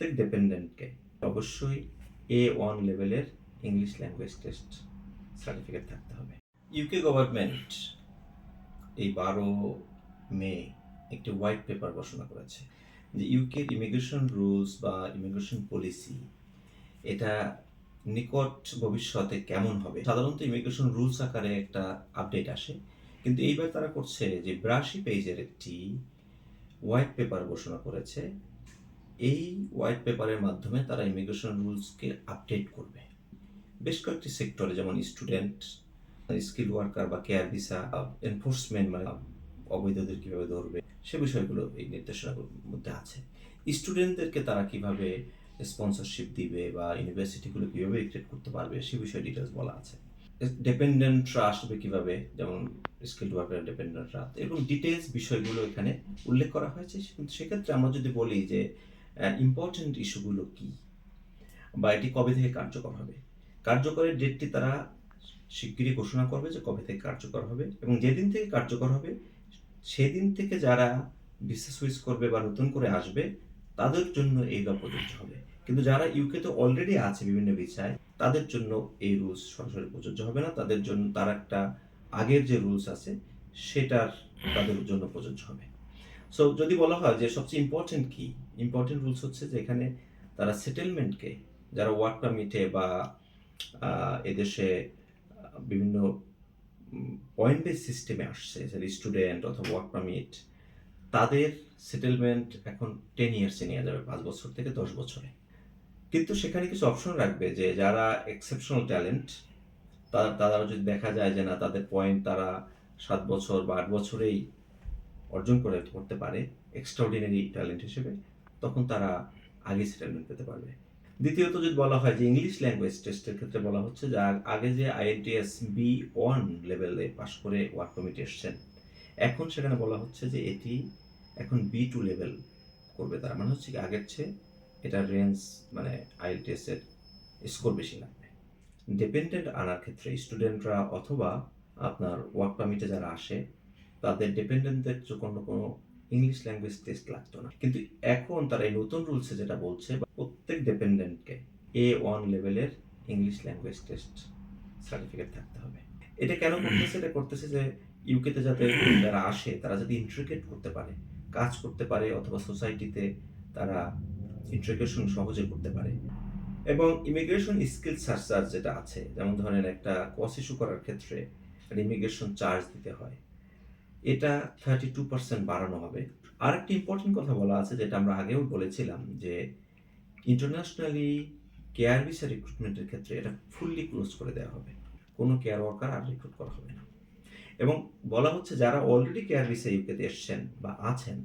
প্রত্যেক ডিপেন্ডেন্টকে অবশ্যই এ ওয়ান লেভেলের ইংলিশ ল্যাঙ্গুয়েজ টেস্ট সার্টিফিকেট থাকতে হবে। ইউকে গভর্নমেন্ট এই বারো মে একটি হোয়াইট পেপার ঘোষণা করেছে যে ইউকের ইমিগ্রেশন রুলস বা ইমিগ্রেশন পলিসি এটা নিকট ভবিষ্যতে কেমন হবে? সাধারণত ইমিগ্রেশন রুলস আকারে একটা আপডেট আসে, কিন্তু এইবার তারা করছে যে ব্রাশি পেজের একটি হোয়াইট পেপার ঘোষণা করেছে এই হোয়াইট পেপারের মাধ্যমে তারা ইমিগ্রেশন রুলসকে আপডেট করবে। বেশ কয়েকটি সেক্টরে যেমন স্টুডেন্ট স্কিল ওয়ার্কার বা কেয়ার ভিসা এনফোর্সমেন্ট মানে অবৈধদের কীভাবে ধরবে, সে বিষয়গুলো এই নির্দেশনার মধ্যে আছে। স্টুডেন্টদেরকে তারা কীভাবে স্পন্সরশিপ দিবে বা ইউনিভার্সিটিগুলো কীভাবে রিক্রেট করতে পারবে, সে বিষয়ে ডিটেলস বলা আছে। ডিপেন্ডেন্টরা আসবে কীভাবে? যেমন স্কিল ওয়ার্কার ডিপেন্ডেন্টরা এরকম ডিটেলস বিষয়গুলো এখানে উল্লেখ করা হয়েছে। কিন্তু সেক্ষেত্রে আমরা যদি বলি যে ইম্পর্টেন্ট ইস্যুগুলো কি? বা এটি কবে থেকে কার্যকর হবে? কার্যকরের ডেটটি তারা শিগগিরই ঘোষণা করবে যে কবে থেকে কার্যকর হবে এবং যেদিন থেকে কার্যকর হবে, সেদিন থেকে যারা ভিসা সুইচ করবে বা নতুন করে আসবে, তাদের জন্য এই প্রযোজ্য হবে। কিন্তু যারা ইউকেতে অলরেডি আছে বিভিন্ন ভিসায় তাদের জন্য এই রুলস সরাসরি প্রযোজ্য হবে না। তাদের জন্য তার একটা আগের যে রুলস আছে, সেটার তাদের জন্য প্রযোজ্য হবে। সো যদি বলা হয় যে সবচেয়ে ইম্পর্টেন্ট কি? ইম্পর্টেন্ট রুলস হচ্ছে যে এখানে তারা সেটেলমেন্টকে যারা ওয়ার্ক পারমিটে বা এদেশে বিভিন্ন পয়েন্ট বেস সিস্টেমে আসছে স্টুডেন্ট অথবা ওয়ার্ক পারমিট তাদের সেটেলমেন্ট এখন টেন ইয়ার্সে নিয়ে যাবে, পাঁচ বছর থেকে দশ বছরে। কিন্তু সেখানে কিছু অপশন রাখবে, যে যারা এক্সেপশনাল ট্যালেন্ট তারা তারা যদি দেখা যায় যে না, তাদের পয়েন্ট তারা সাত বছর বা আট বছরেই অর্জন করে করতে পারে এক্সট্রাঅর্ডিনারি ট্যালেন্ট হিসেবে, তখন তারা আগে সেটেলমেন্ট পেতে পারবে। দ্বিতীয়ত যদি বলা হয় যে ইংলিশ ল্যাঙ্গুয়েজ টেস্টের ক্ষেত্রে বলা হচ্ছে যে আগে যে আইএলটিএস বি ওয়ান লেভেলে পাশ করে ওয়ার্ক কমিটি এসছেন, এখন সেখানে বলা হচ্ছে যে এটি এখন বি টু লেভেল করবে তারা। মানে হচ্ছে কি, আগের চেয়ে এটার রেঞ্জ মানে আইএলটিএস এর স্কোর বেশি লাগবে। ডিপেন্ডেন্ট আনার ক্ষেত্রে স্টুডেন্টরা অথবা আপনার ওয়ার্ক পারমিটে যারা আসে তাদের ডিপেন্ডেন্টদের জন্য কোনো ইংলিশ ল্যাঙ্গুয়েজ টেস্ট লাগতো না। কিন্তু এখন তারা এই নতুন রুলসে যেটা বলছে, প্রত্যেক ডিপেন্ডেন্টকে এ ওয়ান লেভেলের ইংলিশ ল্যাঙ্গুয়েজ টেস্ট সার্টিফিকেট থাকতে হবে। এটা কেন করতেছে? এটা করতেছে যে ইউকেতে যাতে যারা আসে, তারা যাতে ইন্ট্রিকেট করতে পারে, কাজ করতে পারে, অথবা সোসাইটিতে তারা ইন্ট্রিগেশন সহজে করতে পারে। এবং ইমিগ্রেশন স্কিল সার্চার যেটা আছে, যেমন ধরেন একটা কস ইস্যু করার ক্ষেত্রে ইমিগ্রেশন চার্জ দিতে হয়। এটা থার্টি টু পার্সেন্ট বাড়ানো হবে। আর একটা ইম্পর্টেন্ট কথা বলা আছে, যেটা আমরা আগেও বলেছিলাম যে ইন্টারন্যাশনালি কেয়ার ভিসা রিক্রুটমেন্টের ক্ষেত্রে এটা ফুললি ক্লোজ করে দেওয়া হবে। কোনো কেয়ার ওয়ার্কার আর রিক্রুট করা হবে না। এবং বলা হচ্ছে, যারা অলরেডি কেয়ার ভিসা ইউকেতে এসছেন বা আছেন,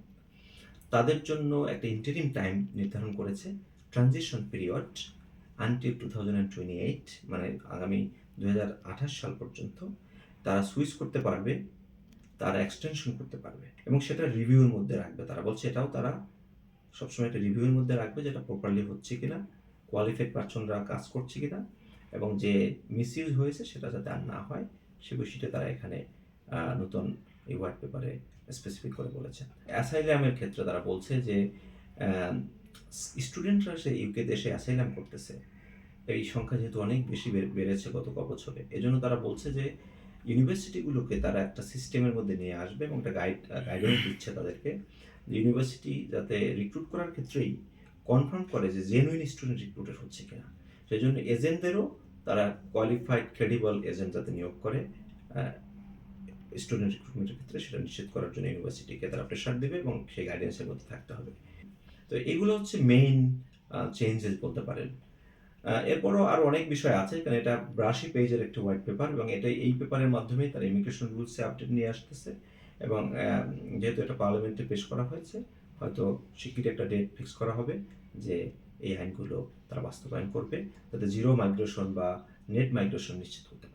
তাদের জন্য একটা ইন্টারিম টাইম নির্ধারণ করেছে transition period until two thousand twenty eight মানে আগামী দু হাজার আঠাশ সাল পর্যন্ত। তারা সুইচ করতে পারবে তারা এক্সটেনশন করতে পারবে এবং সেটা রিভিউর মধ্যে রাখবে। তারা বলছে এটাও তারা সবসময় একটা রিভিউর মধ্যে রাখবে যেটা প্রপারলি হচ্ছে কিনা কোয়ালিফাইড পার্সনরা কাজ করছে কিনা এবং যে মিসইউজ হয়েছে সেটা যাতে আর না হয়, সে বিষয়টা তারা এখানে নতুন এই হোয়াইট পেপারে স্পেসিফিক করে বলেছেন অ্যাসাইলামের ক্ষেত্রে তারা বলছে যে স্টুডেন্টরা সে ইউকে দেশে অ্যাসাইলাম করতেছে, এই সংখ্যা যেহেতু অনেক বেশি বেড়েছে গত ক বছরে, এজন্য তারা বলছে যে ইউনিভার্সিটিগুলোকে তারা একটা সিস্টেমের মধ্যে নিয়ে আসবে এবং একটা গাইড গাইডেন্স দিচ্ছে তাদেরকে। ইউনিভার্সিটি যাতে রিক্রুট করার ক্ষেত্রেই কনফার্ম করে যে জেনুইন স্টুডেন্ট রিক্রুটেড হচ্ছে কিনা। সেই জন্য এজেন্টদেরও তারা কোয়ালিফাইড ক্রেডিবল এজেন্ট যাতে নিয়োগ করে স্টুডেন্ট রিক্রুটমেন্টের ক্ষেত্রে সেটা নিশ্চিত করার জন্য ইউনিভার্সিটিকে তারা প্রেশার দেবে এবং সেই গাইডেন্সের মধ্যে থাকতে হবে। তো এগুলো হচ্ছে মেইন চেঞ্জেস বলতে পারেন। এরপরও আরও অনেক বিষয় আছে কারণ এটা ব্রাশি পেজের একটি হোয়াইট পেপার এবং এটা এই পেপারের মাধ্যমে তারা ইমিগ্রেশন রুলসে আপডেট নিয়ে আসতেছে এবং যেহেতু এটা পার্লামেন্টে পেশ করা হয়েছে, হয়তো শিগগিরই একটা ডেট ফিক্স করা হবে যে এই আইনগুলো তারা বাস্তবায়ন করবে, যাতে জিরো মাইগ্রেশন বা নেট মাইগ্রেশন নিশ্চিত করতে পারে।